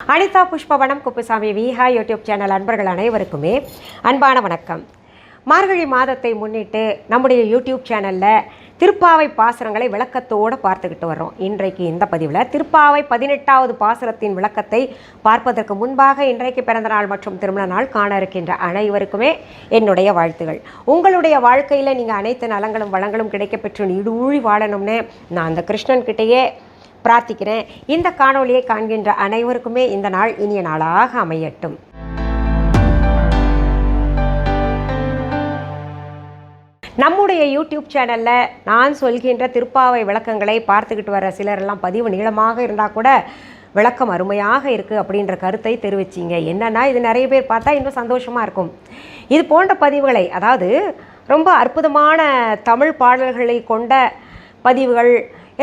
Anitha Pushpavanam Kuppusamy Viha YouTube channel அன்பர்கள் அனைவருக்குமே அன்பான வணக்கம். மார்கழி மாதத்தை முன்னிட்டு நம்முடைய யூடியூப் சேனலில் திருப்பாவை பாசுரங்களை விளக்கத்தோடு பார்த்துக்கிட்டு வர்றோம். இன்றைக்கு இந்த பதிவில் திருப்பாவை பதினெட்டாவது பாசுரத்தின் விளக்கத்தை பார்ப்பதற்கு முன்பாக இன்றைக்கு பிறந்த நாள் மற்றும் திருமண நாள் காண இருக்கின்ற அனைவருக்குமே என்னுடைய வாழ்த்துகள். உங்களுடைய வாழ்க்கையில் நீங்கள் அனைத்து நலங்களும் வளங்களும் கிடைக்கப்பெற்று நீடூழி வாழணும்னு நான் அந்த கிருஷ்ணன்கிட்டேயே பிரார்த்திக்கிறேன். இந்த காணொளியை காண்கின்ற அனைவருக்குமே இந்த நாள் இனிய நாளாக அமையட்டும். நம்முடைய யூடியூப் சேனலில் நான் சொல்கின்ற திருப்பாவை விளக்கங்களை பார்த்துக்கிட்டு வர சிலரெல்லாம் பதிவு நீளமாக இருந்தால் கூட விளக்கம் அருமையாக இருக்குது அப்படின்ற கருத்தை தெரிவிச்சிங்க. என்னன்னா இது நிறைய பேர் பார்த்தா இன்னும் சந்தோஷமாக இருக்கும். இது போன்ற பதிவுகளை அதாவது ரொம்ப அற்புதமான தமிழ் பாடல்களை கொண்ட பதிவுகள்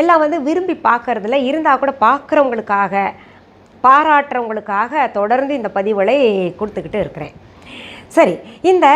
எல்லாம் வந்து விரும்பி பார்க்குறதில்ல. இருந்தால் கூட பார்க்குறவங்களுக்காக பாராட்டுறவங்களுக்காக தொடர்ந்து இந்த பதிவுகளை கொடுத்துக்கிட்டு இருக்கிறேன். சரி இந்த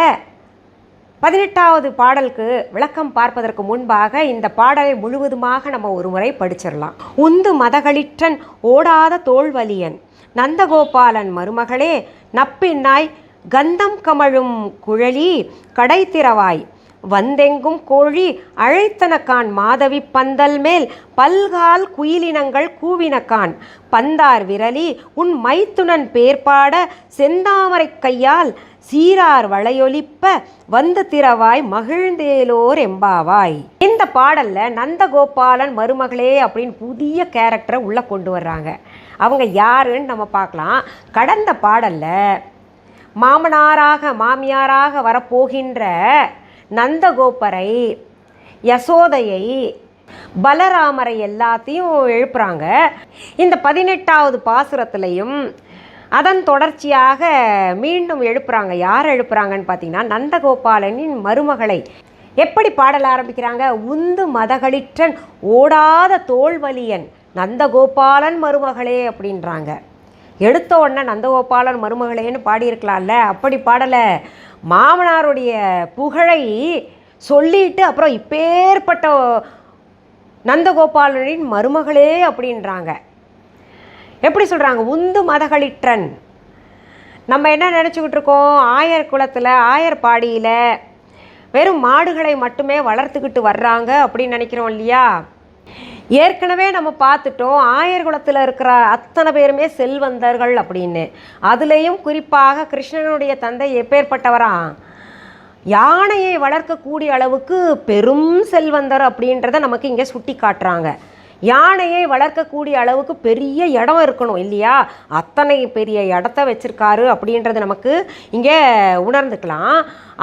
பதினெட்டாவது பாடலுக்கு விளக்கம் பார்ப்பதற்கு முன்பாக இந்த பாடலை முழுவதுமாக நம்ம ஒரு முறை படிச்சிடலாம். உந்து மதகளிற்றன் ஓடாத தோல்வலியன் நந்தகோபாலன் மருமகளே நப்பின்னாய் கந்தம் கமழும் குழலி கடைத்திறவாய் வந்தெங்கும் கோழி அழைத்தனக்கான் மாதவி பந்தல் மேல் பல்கால் குயிலினங்கள் கூவினக்கான் பந்தார் விரலி உன் மைத்துனன் பேர்பாட செந்தாமரை கையால் சீரார் வளையொலிப்ப வந்து திறவாய் மகிழ்ந்தேலோர் எம்பாவாய். இந்த பாடல்ல நந்தகோபாலன் மருமகளே அப்படின்னு புதிய கேரக்டரை உள்ள கொண்டு வர்றாங்க. அவங்க யாருன்னு நம்ம பார்க்கலாம். கடந்த பாடல்ல மாமனாராக மாமியாராக வரப்போகின்ற நந்தகோபரை யசோதையை பலராமரை எல்லாத்தையும் எழுப்புறாங்க. இந்த பதினெட்டாவது பாசுரத்துலையும் அதன் தொடர்ச்சியாக மீண்டும் எழுப்புறாங்க. யார் எழுப்புறாங்கன்னு பார்த்தீங்கன்னா நந்தகோபாலனின் மருமகளை. எப்படி பாடல ஆரம்பிக்கிறாங்க? உந்து மதகளிற்றன் ஓடாத தோல்வலியன் நந்தகோபாலன் மருமகளே அப்படின்றாங்க. எடுத்த உடனே நந்தகோபாலன் மருமகளேன்னு பாடியிருக்கலாம்ல அப்படி பாடலை மாமனாருடைய புகழை சொல்லிட்டு அப்புறம் இப்பேற்பட்ட நந்தகோபாலனின் மருமகளே அப்படின்றாங்க. எப்படி சொல்கிறாங்க உந்து மதகளிற்றன். நம்ம என்ன நினச்சிக்கிட்டு இருக்கோம்? ஆயர் குளத்தில் ஆயர் பாடியில் வெறும் மாடுகளை மட்டுமே வளர்த்துக்கிட்டு வர்றாங்க அப்படின்னு நினைக்கிறோம் இல்லையா? ஏற்கனவே நம்ம பார்த்துட்டோம் ஆயர்குலத்தில் இருக்கிற அத்தனை பேருமே செல்வந்தர்கள் அப்படின்னு. அதுலேயும் குறிப்பாக கிருஷ்ணனுடைய தந்தை எப்பேற்பட்டவரா? யானையை வளர்க்கக்கூடிய அளவுக்கு பெரும் செல்வந்தர் அப்படின்றத நமக்கு இங்கே சுட்டி காட்டுறாங்க யானையை வளர்க்கக்கூடிய அளவுக்கு பெரிய இடம் இருக்கணும் இல்லையா? அத்தனை பெரிய இடத்த வச்சுருக்காரு அப்படின்றது நமக்கு இங்கே உணர்ந்துக்கலாம்.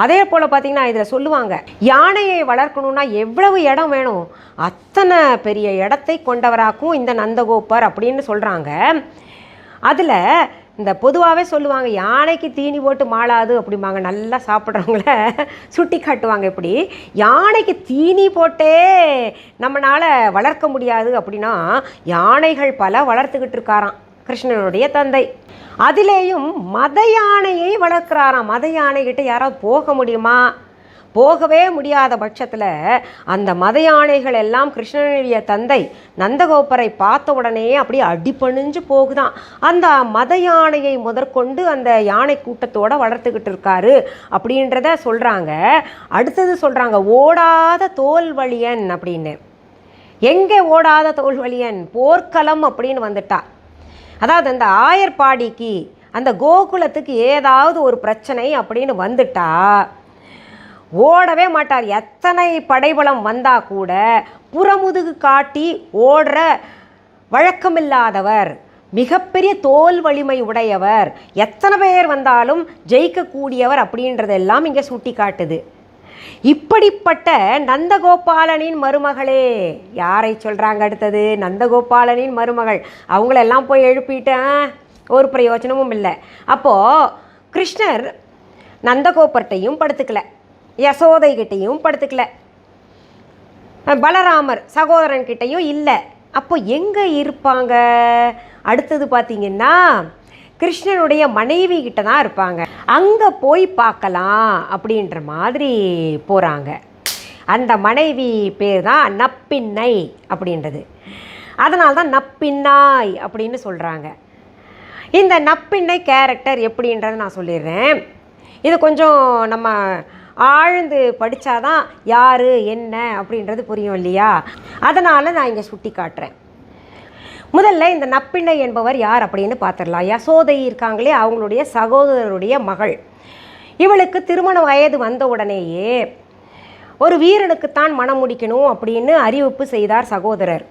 அதே போல் பார்த்தீங்கன்னா இதில் சொல்லுவாங்க யானையை வளர்க்கணும்னா எவ்வளவு இடம் வேணும்? அத்தனை பெரிய இடத்தை கொண்டவராக்கும் இந்த நந்தகோபர் அப்படின்னு சொல்கிறாங்க அதில் இந்த பொதுவாகவே சொல்லுவாங்க யானைக்கு தீனி போட்டு மாளாது அப்படிம்பாங்க. நல்லா சாப்பிட்றவங்கள சுட்டி காட்டுவாங்க இப்படி. யானைக்கு தீனி போட்டே நம்மளால் வளர்க்க முடியாது அப்படின்னா யானைகள் பல வளர்த்துக்கிட்டு இருக்காராம் கிருஷ்ணனுடைய தந்தை. அதிலேயும் மத யானையை வளர்க்குறாராம். மத யானைகிட்ட யாராவது போக முடியுமா? போகவே முடியாத பட்சத்தில் அந்த மத யானைகள் எல்லாம் கிருஷ்ணனுடைய தந்தை நந்தகோப்பரை பார்த்த உடனே அப்படியே அடிப்பணிஞ்சு போகுதான். அந்த மத யானையை முதற்கொண்டு அந்த யானை கூட்டத்தோட வளர்த்துக்கிட்டு இருக்காரு அப்படின்றத சொல்கிறாங்க அடுத்தது சொல்கிறாங்க ஓடாத தோல்வழியன் அப்படின்னு. எங்கே ஓடாத தோல்வழியன்? போர்க்களம் அப்படின்னு வந்துட்டா. அதாவது அந்த ஆயர்பாடிக்கு அந்த கோகுலத்துக்கு ஏதாவது ஒரு பிரச்சனை அப்படின்னு வந்துட்டா. ஓடவே மாட்டார். எத்தனை படைபலம் வந்தால் கூட புறமுதுகு காட்டி ஓடுற வழக்கமில்லாதவர் மிகப்பெரிய தோல் வலிமை உடையவர் எத்தனை பேர் வந்தாலும் ஜெயிக்கக்கூடியவர் அப்படின்றதெல்லாம் இங்கே சுட்டி காட்டுது இப்படிப்பட்ட நந்தகோபாலனின் மருமகளே யாரை சொல்கிறாங்க அடுத்தது? நந்தகோபாலனின் மருமகள். அவங்களெல்லாம் போய் எழுப்பிட்டேன் ஒரு பிரயோஜனமும் இல்லை. அப்போது கிருஷ்ணர் நந்தகோபர்ட்டையும் படுத்துக்கலை. யசோதை கிட்டேயும் படுத்துக்கல. பலராமர் சகோதரன் கிட்டேயும் இல்லை. அப்போ எங்கே இருப்பாங்க? அடுத்தது பார்த்தீங்கன்னா கிருஷ்ணனுடைய மனைவி கிட்ட தான் இருப்பாங்க. அங்கே போய் பார்க்கலாம் அப்படின்ற மாதிரி போகிறாங்க அந்த மனைவி பேர் தான் நப்பின்னை அப்படின்றது. அதனால தான் நப்பின்னாய் அப்படின்னு சொல்கிறாங்க இந்த நப்பின்னை கேரக்டர் எப்படின்றத நான் சொல்லிடுறேன். இது கொஞ்சம் நம்ம ஆழ்ந்து படித்தாதான் யார் என்ன அப்படின்றது புரியும் இல்லையா? அதனால் நான் இங்கே சுட்டி காட்டுறேன். முதல்ல இந்த நப்பிண்ணை என்பவர் யார் அப்படின்னு பார்த்துடலாம் யசோதை இருக்காங்களே அவங்களுடைய சகோதரருடைய மகள். இவளுக்கு திருமண வயது வந்த உடனேயே ஒரு வீரனுக்குத்தான் மனம் முடிக்கணும் அப்படின்னு அறிவிப்பு செய்தார் சகோதரர்.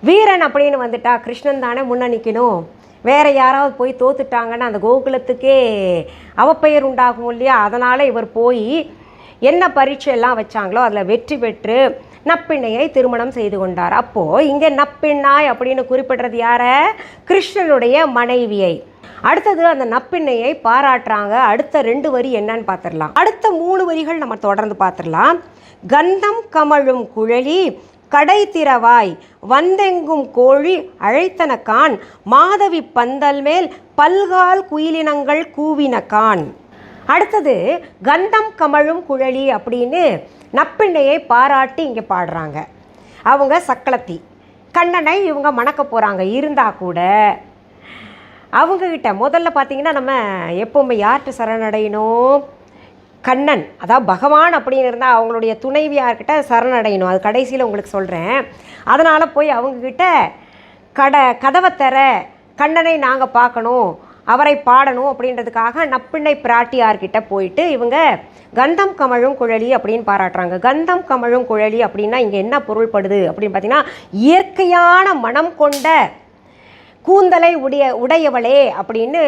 வீரன் அப்படின்னு வந்துட்டா கிருஷ்ணன் தானே முன்ன நிற்கணும் வேற யாராவது போய் தோத்துட்டாங்கன்னா அந்த கோகுலத்துக்கே அவப்பெயர் உண்டாகும் இல்லையா? அதனால் இவர் போய் என்ன பரீட்சை எல்லாம் வச்சாங்களோ அதில் வெற்றி பெற்று நப்பிண்ணையை திருமணம் செய்து கொண்டார். அப்போது இங்கே நப்பிண்ணாய் அப்படின்னு குறிப்பிடுறது யார? கிருஷ்ணனுடைய மனைவியை. அடுத்தது அந்த நப்பிண்ணையை பாராட்டுறாங்க. அடுத்த ரெண்டு வரி என்னன்னு பார்த்துடலாம். அடுத்த மூணு வரிகள் நம்ம தொடர்ந்து பார்த்துடலாம். கந்தம் கமழும் குழலி கடை திறவாய் வந்தெங்கும் கோழி அழைத்தன கான் மாதவி பந்தல் மேல் பல்கால் குயிலினங்கள் கூவின கான். அடுத்தது கந்தம் கமழும் குழலி அப்படின்னு நப்பிண்ணையை பாராட்டி இங்கே பாடுறாங்க. அவங்க சக்களத்தி. கண்ணனை இவங்க மணக்க போகிறாங்க இருந்தால் கூட. அவங்கக்கிட்ட முதல்ல பார்த்தீங்கன்னா நம்ம எப்போவுமே யார்கிட்ட சரணடையணும்? கண்ணன். அதாவது பகவான் அப்படின்னு இருந்தால் அவங்களுடைய துணைவியார்கிட்ட சரணடையணும்? அது கடைசியில் உங்களுக்கு சொல்கிறேன் அதனால் போய் அவங்கக்கிட்ட கட கதவை தர கண்ணனை நாங்கள் பார்க்கணும் அவரை பாடணும் அப்படின்றதுக்காக நப்பிண்ணை பிராட்டியார்கிட்ட போயிட்டு இவங்க கந்தம் கமழும் குழலி அப்படின்னு பாராட்டுறாங்க. கந்தம் கமழும் குழலி அப்படின்னா இங்கே என்ன பொருள்படுது அப்படின்னு பார்த்தீங்கன்னா இயற்கையான மனம் கொண்ட கூந்தலை உடைய உடையவளே அப்படின்னு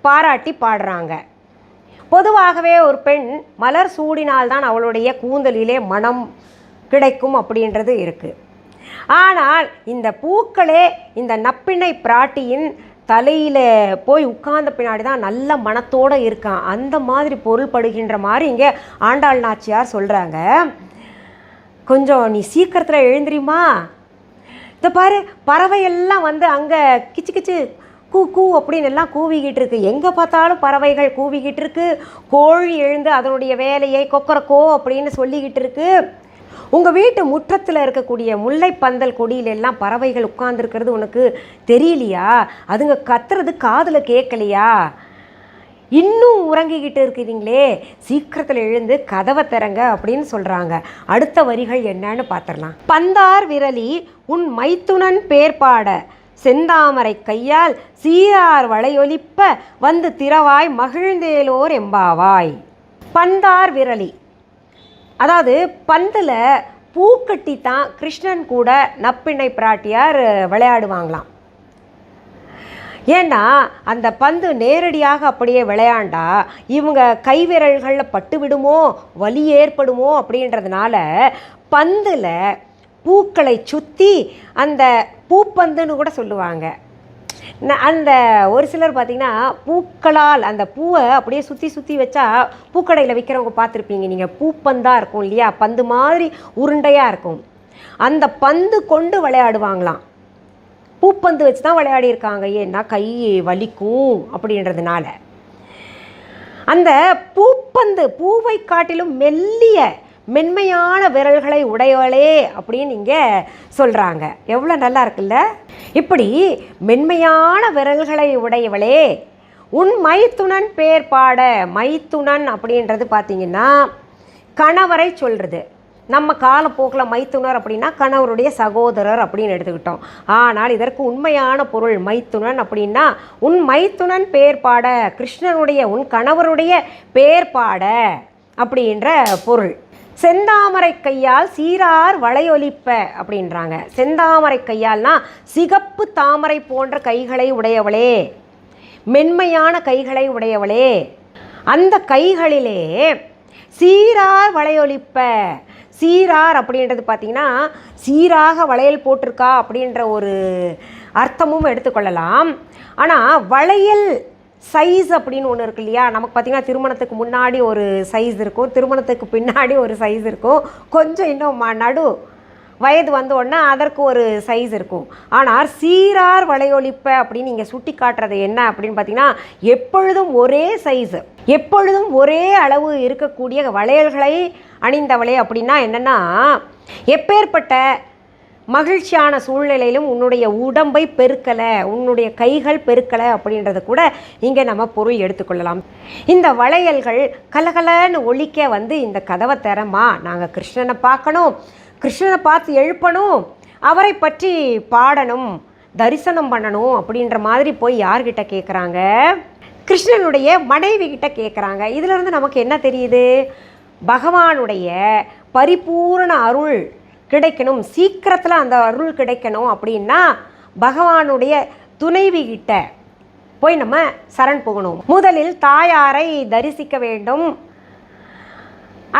பாராட்டி பாடுறாங்க. பொதுவாகவே ஒரு பெண் மலர் சூடினால்தான் அவளுடைய கூந்தலிலே மனம் கிடைக்கும் அப்படின்றது இருக்குது ஆனால் இந்த பூக்களே இந்த நப்பிண்ணை பிராட்டியின் தலையில் போய் உட்கார்ந்த பின்னாடி தான் நல்ல மனத்தோடு இருக்கான். அந்த மாதிரி பொருள்படுகின்ற மாதிரி இங்கே ஆண்டாள் நாச்சியார் சொல்கிறாங்க கொஞ்சம் நீ சீக்கிரத்தில் எழுந்திரியுமா இந்த பாரு பறவையெல்லாம் வந்து அங்கே கிச்சு கிச்சு கூ கூ அப்படின்னு எல்லாம் கூவிக்கிட்டு இருக்கு. எங்கே பார்த்தாலும் பறவைகள் கூவிக்கிட்டு இருக்கு. கோழி எழுந்து அதனுடைய வேலையை கொக்கரக்கோ அப்படின்னு சொல்லிக்கிட்டு இருக்குது உங்கள் வீட்டு முற்றத்தில் இருக்கக்கூடிய முல்லை பந்தல் எல்லாம் பறவைகள் உட்கார்ந்துருக்கிறது உனக்கு தெரியலையா? அதுங்க கத்துறது காதில் கேட்கலையா? இன்னும் உறங்கிக்கிட்டு இருக்கிறீங்களே சீக்கிரத்தில் எழுந்து கதவை திறங்க அப்படின்னு சொல்கிறாங்க அடுத்த வரிகள் என்னன்னு பார்த்துடலாம் பந்தார் விரலி உன் மைத்துனன் பேர்பாட செந்தாமரை கையால் சீரார் வளையொலிப்ப. வந்து திறவாய் மகிழ்ந்தேலோர் எம்பாவாய். பந்தார் விரலி அதாவது பந்தில் பூக்கட்டி தான் கிருஷ்ணன் கூட நப்பிண்ணை பிராட்டியார் விளையாடுவாங்களாம். ஏன்னா அந்த பந்து நேரடியாக அப்படியே விளையாண்டா இவங்க கைவிரல்களில் பட்டு விடுமோ வலி ஏற்படுமோ அப்படின்றதுனால பந்தில் பூக்களை சுற்றி அந்த பூப்பந்துன்னு கூட சொல்லுவாங்க. அந்த ஒரு சிலர் பார்த்தீங்கன்னா பூக்களால் அந்த பூவை அப்படியே சுற்றி சுற்றி வச்சா பூக்கடையில் விற்கிறவங்க பார்த்துருப்பீங்க. நீங்கள் பூப்பந்தாக இருக்கும் இல்லையா? பந்து மாதிரி உருண்டையாக இருக்கும். அந்த பந்து கொண்டு விளையாடுவாங்களாம். பூப்பந்து வச்சு தான் விளையாடி இருக்காங்க ஏன்னா கை வலிக்கும் அப்படின்றதுனால. அந்த பூப்பந்து பூவை காட்டிலும் மெல்லிய மென்மையான விரல்களை உடையவளே அப்படின்னு இங்கே சொல்கிறாங்க எவ்வளோ நல்லா இருக்குல்ல? இப்படி மென்மையான விரல்களை உடையவளே உன் மைத்துணன் பேர் பாட மைத்துணன் அப்படின்றது பார்த்தீங்கன்னா கணவரை சொல்கிறது நம்ம காலப்போக்கில் மைத்துனர் அப்படின்னா கணவருடைய சகோதரர் அப்படின்னு எடுத்துக்கிட்டோம். ஆனால் இதற்கு உண்மையான பொருள் மைத்துனன் அப்படின்னா உன் மைத்துனன் பேர் பாட கிருஷ்ணனுடைய உன் கணவருடைய பேர் பாட அப்படின்ற பொருள். செந்தாமரை கையால் சீரார் வளையொலிப்ப அப்படின்றாங்க. செந்தாமரை கையால்னா சிகப்பு தாமரை போன்ற கைகளை உடையவளே. மென்மையான கைகளை உடையவளே. அந்த கைகளிலே சீரார் வளையொலிப்ப. சீரார் அப்படின்றது பார்த்தீங்கன்னா சீராக வளையல் போட்டிருக்கா அப்படின்ற ஒரு அர்த்தமும் எடுத்துக்கொள்ளலாம். ஆனால் வளையல் சைஸ் அப்படின்னு ஒன்று இருக்கு இல்லையா? நமக்கு பார்த்திங்கன்னா திருமணத்துக்கு முன்னாடி ஒரு சைஸ் இருக்கும். திருமணத்துக்கு பின்னாடி ஒரு சைஸ் இருக்கும். கொஞ்சம் இன்னும் ம- நடு வயது வந்தோடனே அதற்கு ஒரு சைஸ் இருக்கும். ஆனால் சீரார் வளையொலிப்ப அப்படின்னு நீங்கள் சுட்டி காட்டுறது என்ன அப்படின்னு பார்த்தீங்கன்னா எப்பொழுதும் ஒரே சைஸு எப்பொழுதும் ஒரே அளவு இருக்கக்கூடிய வளையல்களை அணிந்தவளே அப்படின்னா என்னென்னா எப்பேற்பட்ட மகிழ்ச்சியான சூழ்நிலையிலும் உன்னுடைய உடம்பை பெருக்கலை உன்னுடைய கைகள் பெருக்கலை அப்படின்றத கூட இங்கே நம்ம பொருள் எடுத்துக்கொள்ளலாம். இந்த வளையல்கள் கலகலன்னு ஒழிக்க வந்து இந்த கதவை தரமா நாங்கள் கிருஷ்ணனை பார்க்கணும். கிருஷ்ணனை பார்த்து எழுப்பணும். அவரை பற்றி பாடணும். தரிசனம் பண்ணணும் அப்படின்ற மாதிரி போய் யார்கிட்ட கேட்குறாங்க கிருஷ்ணனுடைய மனைவி கிட்ட கேட்குறாங்க இதிலிருந்து நமக்கு என்ன தெரியுது? பகவானுடைய பரிபூரண அருள் கிடைக்கணும் சீக்கிரத்தில் அந்த அருள் கிடைக்கணும் அப்படின்னா பகவானுடைய துணைவி கிட்ட போய் நம்ம சரண் போகணும். முதலில் தாயாரை தரிசிக்க வேண்டும்.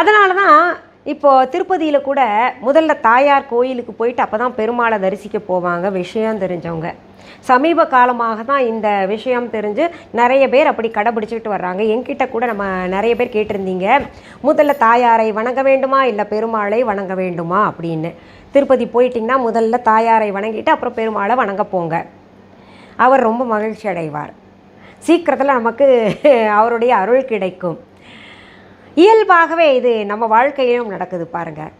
அதனால தான் இப்போது திருப்பதியில் கூட முதல்ல தாயார் கோயிலுக்கு போயிட்டு அப்போ தான் பெருமாளை தரிசிக்க போவாங்க விஷயம் தெரிஞ்சவங்க. சமீப காலமாக தான் இந்த விஷயம் தெரிஞ்சு நிறைய பேர் அப்படி கடைபிடிச்சிக்கிட்டு வர்றாங்க. என்கிட்ட கூட நம்ம நிறைய பேர் கேட்டிருந்தீங்க. முதல்ல தாயாரை வணங்க வேண்டுமா இல்லை பெருமாளை வணங்க வேண்டுமா அப்படின்னு. திருப்பதி போயிட்டிங்கன்னா முதல்ல தாயாரை வணங்கிட்டு அப்புறம் பெருமாளை வணங்க போங்க. அவர் ரொம்ப மகிழ்ச்சி அடைவார். சீக்கிரத்தில் நமக்கு அவருடைய அருள் கிடைக்கும். இயல்பாகவே இது நம்ம வாழ்க்கையிலும் நடக்குது பாருங்கள்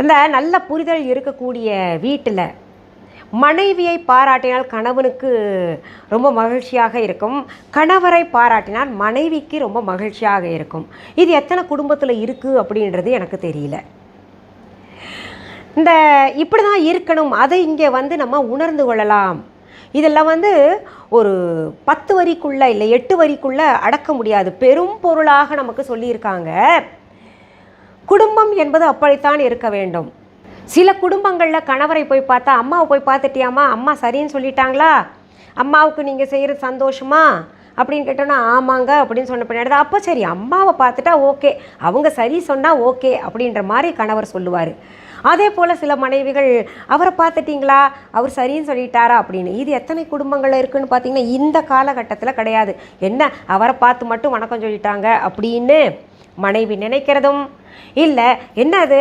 அந்த நல்ல புரிதல் இருக்கக்கூடிய வீட்டில் மனைவியை பாராட்டினால் கணவனுக்கு ரொம்ப மகிழ்ச்சியாக இருக்கும். கணவரை பாராட்டினால் மனைவிக்கு ரொம்ப மகிழ்ச்சியாக இருக்கும். இது எத்தனை குடும்பத்தில் இருக்குது அப்படின்றது எனக்கு தெரியல. இந்த இப்படி தான் இருக்கணும். அதை இங்கே வந்து நம்ம உணர்ந்து கொள்ளலாம். இதெல்லாம் வந்து ஒரு பத்து வரிக்குள்ளே இல்லை எட்டு வரிக்குள்ளே அடக்க முடியாது. பெரும் பொருளாக நமக்கு சொல்லியிருக்காங்க. குடும்பம் என்பது அப்படித்தான் இருக்க வேண்டும். சில குடும்பங்களில் கணவரை போய் பார்த்தா அம்மாவை போய் பார்த்துட்டியாம்மா? அம்மா சரின்னு சொல்லிட்டாங்களா? அம்மாவுக்கு நீங்கள் செய்கிறது சந்தோஷமா? அப்படின்னு கேட்டோன்னா ஆமாங்க அப்படின்னு சொன்ன பின்னாடி தான். அப்போ சரி அம்மாவை பார்த்துட்டா ஓகே. அவங்க சரி சொன்னால் ஓகே அப்படின்ற மாதிரி கணவர் சொல்லுவார். அதே போல் சில மனைவிகள் அவரை பார்த்துட்டிங்களா? அவர் சரின்னு சொல்லிட்டாரா? அப்படின்னு. இது எத்தனை குடும்பங்களில் இருக்குன்னு பார்த்தீங்கன்னா இந்த காலகட்டத்தில் கிடையாது. என்ன? அவரை பார்த்து மட்டும் வணக்கம் சொல்லிட்டாங்க அப்படின்னு மனைவி நினைக்கிறதும் இல்லை. என்ன அது?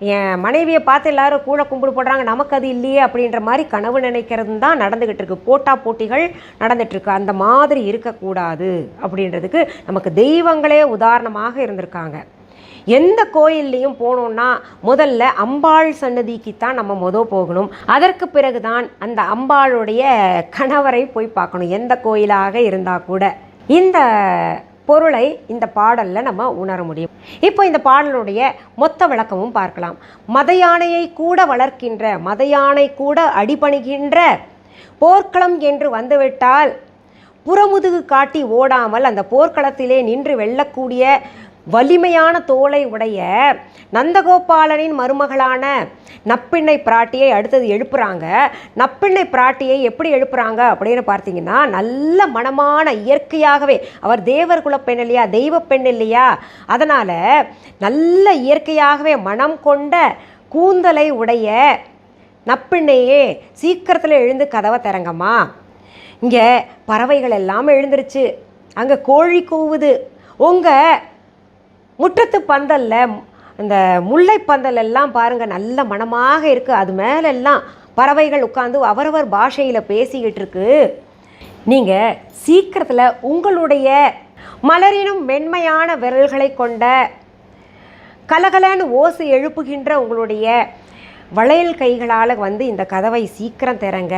என் மனைவியை பார்த்து எல்லாரும் கூட கும்பிடு போடுறாங்க நமக்கு அது இல்லையே அப்படின்ற மாதிரி கனவு நினைக்கிறது தான் நடந்துக்கிட்டு இருக்கு. போட்டா போட்டிகள் நடந்துகிட்ருக்கு அந்த மாதிரி இருக்கக்கூடாது அப்படின்றதுக்கு நமக்கு தெய்வங்களே உதாரணமாக இருந்திருக்காங்க. எந்த கோயில்லையும் போனோம்னா முதல்ல அம்பாள் சன்னதிக்கு தான் நம்ம மொதல் போகணும். அதற்கு பிறகுதான் அந்த அம்பாளுடைய கணவரை போய் பார்க்கணும். எந்த கோயிலாக இருந்தால் கூட. இந்த பொருளை இந்த பாடலில் நம்ம உணர முடியும். இப்போ இந்த பாடலுடைய மொத்த விளக்கமும் பார்க்கலாம். மத யானையை கூட வளர்க்கின்ற மத யானை கூட அடிபணிகின்ற போர்க்களம் என்று வந்துவிட்டால் புறமுதுகு காட்டி ஓடாமல் அந்த போர்க்களத்திலே நின்று வெல்லக்கூடிய வலிமையான தோலை உடைய நந்தகோபாலனின் மருமகளான நப்பிண்ணை பிராட்டியை அடுத்தது எழுப்புறாங்க. நப்பிண்ணை பிராட்டியை எப்படி எழுப்புறாங்க அப்படின்னு பார்த்தீங்கன்னா நல்ல மனமான இயற்கையாகவே அவர் தேவர் குலப்பெண் பெண் இல்லையா தெய்வ பெண் இல்லையா அதனால் நல்ல இயற்கையாகவே மனம் கொண்ட கூந்தலை உடைய நப்பிண்ணையே சீக்கிரத்தில் எழுந்து கதவை திறங்கம்மா. இங்கே பறவைகள் எல்லாம் எழுந்துருச்சு. அங்கே கோழி கூவுது. உங்கள் முற்றத்து பந்தலில் இந்த முல்லை பந்தல் எல்லாம் பாருங்கள் நல்ல மனமாக இருக்குது அது மேலெல்லாம் பறவைகள் உட்காந்து அவரவர் பாஷையில் பேசிக்கிட்டு இருக்கு. நீங்கள் சீக்கிரத்தில் உங்களுடைய மலரினும் மென்மையான விரல்களை கொண்ட கலகலன்னு ஓசை எழுப்புகின்ற உங்களுடைய வளையல் கைகளால் வந்து இந்த கதவை சீக்கிரம் திறங்க.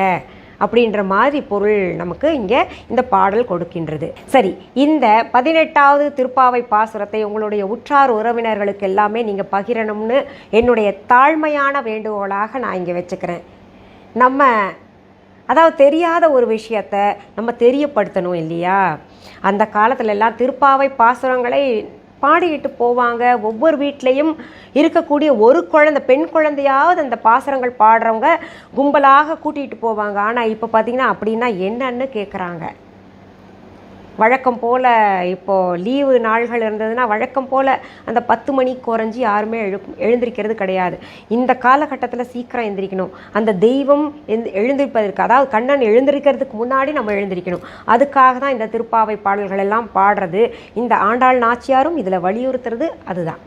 அப்படின்ற மாதிரி பொருள் நமக்கு இங்கே இந்த பாடல் கொடுக்கின்றது. சரி இந்த பதினெட்டாவது திருப்பாவை பாசுரத்தை உங்களுடைய உற்றார் உறவினர்களுக்கு எல்லாமே நீங்கள் பகிரணும்னு என்னுடைய தாழ்மையான வேண்டுகோளாக நான் இங்கே வச்சுக்கிறேன். நம்ம அதாவது தெரியாத ஒரு விஷயத்த நம்ம தெரியப்படுத்தணும் இல்லையா? அந்த காலத்துலலாம் திருப்பாவை பாசுரங்களை பாடிக்கிட்டு போவாங்க. ஒவ்வொரு வீட்லேயும் இருக்கக்கூடிய ஒரு குழந்தை பெண் குழந்தையாவது அந்த பாசுரங்கள் பாடுறவங்க கும்பலாக கூட்டிகிட்டு போவாங்க. ஆனால் இப்போ பார்த்தீங்கன்னா அப்படின்னா என்னன்னு கேட்குறாங்க வழக்கம் போல் இப்போது லீவு நாள்கள் இருந்ததுன்னா வழக்கம் போல் அந்த பத்து மணி குறைஞ்சி யாருமே எழு எழுந்திருக்கிறது கிடையாது. இந்த காலகட்டத்தில் சீக்கிரம் எழுந்திரிக்கணும் அந்த தெய்வம் எழுந்து எழுந்திருப்பதற்கு அதாவது கண்ணன் எழுந்திருக்கிறதுக்கு முன்னாடி நம்ம எழுந்திரிக்கணும். அதுக்காக தான் இந்த திருப்பாவை பாடல்கள் எல்லாம் பாடுறது. இந்த ஆண்டாள் நாச்சியாரும் இதில் வலியுறுத்துறது அதுதான்.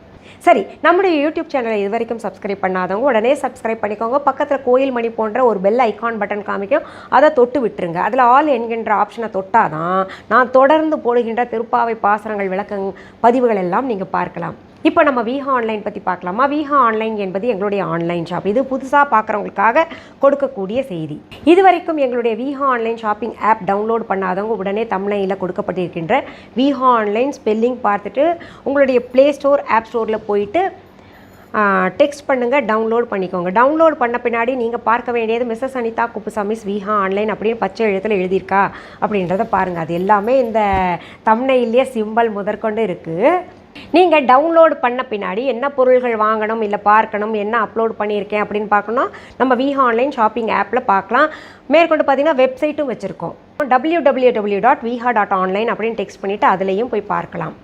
சரி நம்முடைய யூடியூப் சேனலை இது வரைக்கும் சப்ஸ்கிரைப் பண்ணாதவங்க உடனே சப்ஸ்கிரைப் பண்ணிக்கோங்க. பக்கத்தில் கோயில் மணி போன்ற ஒரு பெல் ஐக்கான் பட்டன் காமிக்கும். அதை தொட்டு விட்டுருங்க. அதில் ஆல் என்கின்ற ஆப்ஷனை தொட்டாதான் நான் தொடர்ந்து போடுகின்ற திருப்பாவை பாசனங்கள் விளக்க பதிவுகள் எல்லாம் நீங்கள் பார்க்கலாம். இப்போ நம்ம வீஹா ஆன்லைன் பற்றி பார்க்கலாமா? வீஹா ஆன்லைன் என்பது எங்களுடைய ஆன்லைன் ஷாப் இது புதுசாக பார்க்குறவங்களுக்காக கொடுக்கக்கூடிய செய்தி. இதுவரைக்கும் எங்களுடைய Viha online shopping app download பண்ணாதவங்க உடனே தமிழையில் கொடுக்கப்பட்டிருக்கின்ற வீஹா ஆன்லைன் ஸ்பெல்லிங் பார்த்துட்டு உங்களுடைய ப்ளே ஸ்டோர் ஆப் ஸ்டோரில் போயிட்டு டெக்ஸ்ட் பண்ணுங்கள் டவுன்லோட் பண்ணிக்கோங்க. டவுன்லோட் பண்ண பின்னாடி நீங்கள் பார்க்க வேண்டியது மிஸ்ஸஸ் அனிதா குப்புசாமிஸ் விஹா ஆன்லைன் அப்படின்னு பச்சை எழுத்தில் எழுதியிருக்கா அப்படின்றத பாருங்கள் அது எல்லாமே இந்த தம்னையிலேயே சிம்பல் முதற்கொண்டு இருக்குது நீங்கள் டவுன்லோடு பண்ண பின்னாடி என்ன பொருள்கள் வாங்கணும் இல்லை பார்க்கணும் என்ன அப்லோட் பண்ணியிருக்கேன் அப்படின்னு பார்க்கணும் நம்ம விஹா ஆன்லைன் ஷாப்பிங் ஆப்பில் பார்க்கலாம். மேற்கொண்டு பார்த்தீங்கன்னா வெப்சைட்டும் வச்சுருக்கோம். W W W dot Viha dot online அப்படின்னு டெக்ஸ்ட் பண்ணிவிட்டு அதுலேயும் போய் பார்க்கலாம்.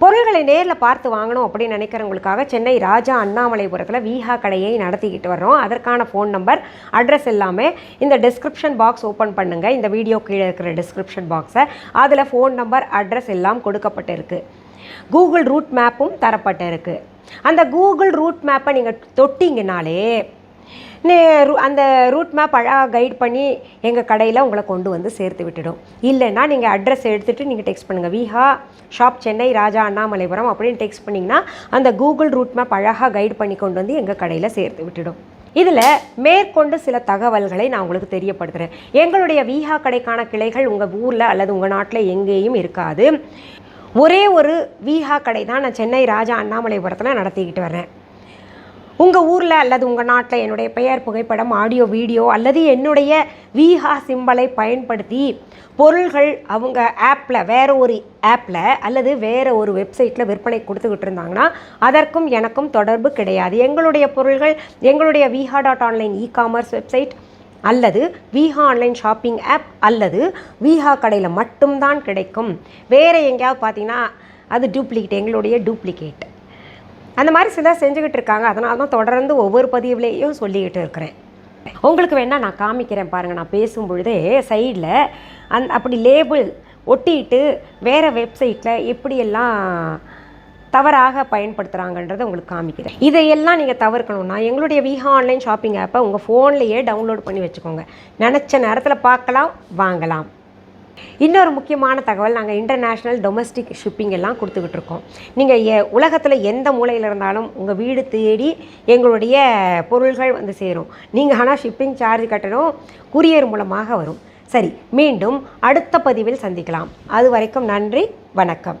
பொருள்களை நேரில் பார்த்து வாங்கணும் அப்படின்னு நினைக்கிறவங்களுக்காக சென்னை ராஜா அண்ணாமலைபுரத்தில் வீஹா கடையை நடத்திக்கிட்டு வர்றோம். அதற்கான ஃபோன் நம்பர் அட்ரஸ் எல்லாமே இந்த டிஸ்கிரிப்ஷன் பாக்ஸ் ஓப்பன் பண்ணுங்கள் இந்த வீடியோ கீழே இருக்கிற டிஸ்கிரிப்ஷன் பாக்ஸை அதில் ஃபோன் நம்பர் அட்ரஸ் எல்லாம் கொடுக்கப்பட்டிருக்கு. கூகுள் ரூட் மேப்பும் தரப்பட்டிருக்கு. அந்த கூகுள் ரூட் மேப்பை நீங்கள் தொட்டிங்கனாலே நே அந்த ரூட் மேப் அழகாக கைட் பண்ணி எங்கள் கடையில் உங்களை கொண்டு வந்து சேர்த்து விட்டுடும். இல்லைன்னா நீங்கள் அட்ரஸ் எடுத்துகிட்டு நீங்கள் டெக்ஸ்ட் பண்ணுங்கள் விஹா ஷாப் சென்னை ராஜா அண்ணாமலைபுரம் அப்படின்னு டெக்ஸ்ட் பண்ணிங்கன்னா அந்த கூகுள் ரூட் மேப் அழகாக கைட் பண்ணி கொண்டு வந்து எங்கள் கடையில் சேர்த்து விட்டுடும். இதில் மேற்கொண்டு சில தகவல்களை நான் உங்களுக்கு தெரியப்படுத்துகிறேன் எங்களுடைய விஹா கடைக்கான கிளைகள் உங்கள் ஊரில் அல்லது உங்கள் நாட்டில் எங்கேயும் இருக்காது. ஒரே ஒரு வீஹா கடை தான் நான் சென்னை ராஜா அண்ணாமலைபுரத்தில் நடத்திக்கிட்டு வரேன் உங்கள் ஊரில் அல்லது உங்கள் நாட்டில் என்னுடைய பெயர் புகைப்படம் ஆடியோ வீடியோ அல்லது என்னுடைய விஹா சிம்பலை பயன்படுத்தி பொருள்கள் அவங்க ஆப்பில் வேறு ஒரு ஆப்பில் அல்லது வேறு ஒரு வெப்சைட்டில் விற்பனை கொடுத்துக்கிட்டு இருந்தாங்கன்னா அதற்கும் எனக்கும் தொடர்பு கிடையாது. எங்களுடைய பொருள்கள் எங்களுடைய Viha dot online e commerce website அல்லது விஹா ஆன்லைன் ஷாப்பிங் ஆப் அல்லது விஹா கடையில் மட்டும்தான் கிடைக்கும். வேறு எங்கேயாவது பார்த்தீங்கன்னா அது டூப்ளிகேட் எங்களுடைய டூப்ளிகேட். அந்த மாதிரி சிலர் செஞ்சுக்கிட்டு இருக்காங்க. அதனால தான் தொடர்ந்து ஒவ்வொரு பதிவுலேயும் சொல்லிக்கிட்டு இருக்கிறேன். உங்களுக்கு வேணால் நான் காமிக்கிறேன் பாருங்கள் நான் பேசும் பொழுதே சைடில் அந் அப்படி லேபிள் ஒட்டிட்டு வேறு வெப்சைட்டில் எப்படியெல்லாம் தவறாக பயன்படுத்துகிறாங்கன்றதை உங்களுக்கு காமிக்கிறேன். இதையெல்லாம் நீங்கள் தவிர்க்கணும்னா எங்களுடைய விஹா ஆன்லைன் ஷாப்பிங் ஆப்பை உங்கள் ஃபோன்லேயே டவுன்லோட் பண்ணி வச்சுக்கோங்க. நினச்ச நேரத்தில் பார்க்கலாம் வாங்கலாம். இன்னொரு முக்கியமான தகவல் நாங்கள் இன்டர்நேஷ்னல் டொமஸ்டிக் ஷிப்பிங் எல்லாம் கொடுத்துக்கிட்டு இருக்கோம். நீங்கள் எ உலகத்தில் எந்த மூலையில் இருந்தாலும் உங்கள் வீடு தேடி எங்களுடைய பொருள்கள் வந்து சேரும். நீங்கள் ஆனால் ஷிப்பிங் சார்ஜ் கட்டணும் குரியர் மூலமாக வரும். சரி மீண்டும் அடுத்த பதிவில் சந்திக்கலாம். அது வரைக்கும் நன்றி வணக்கம்.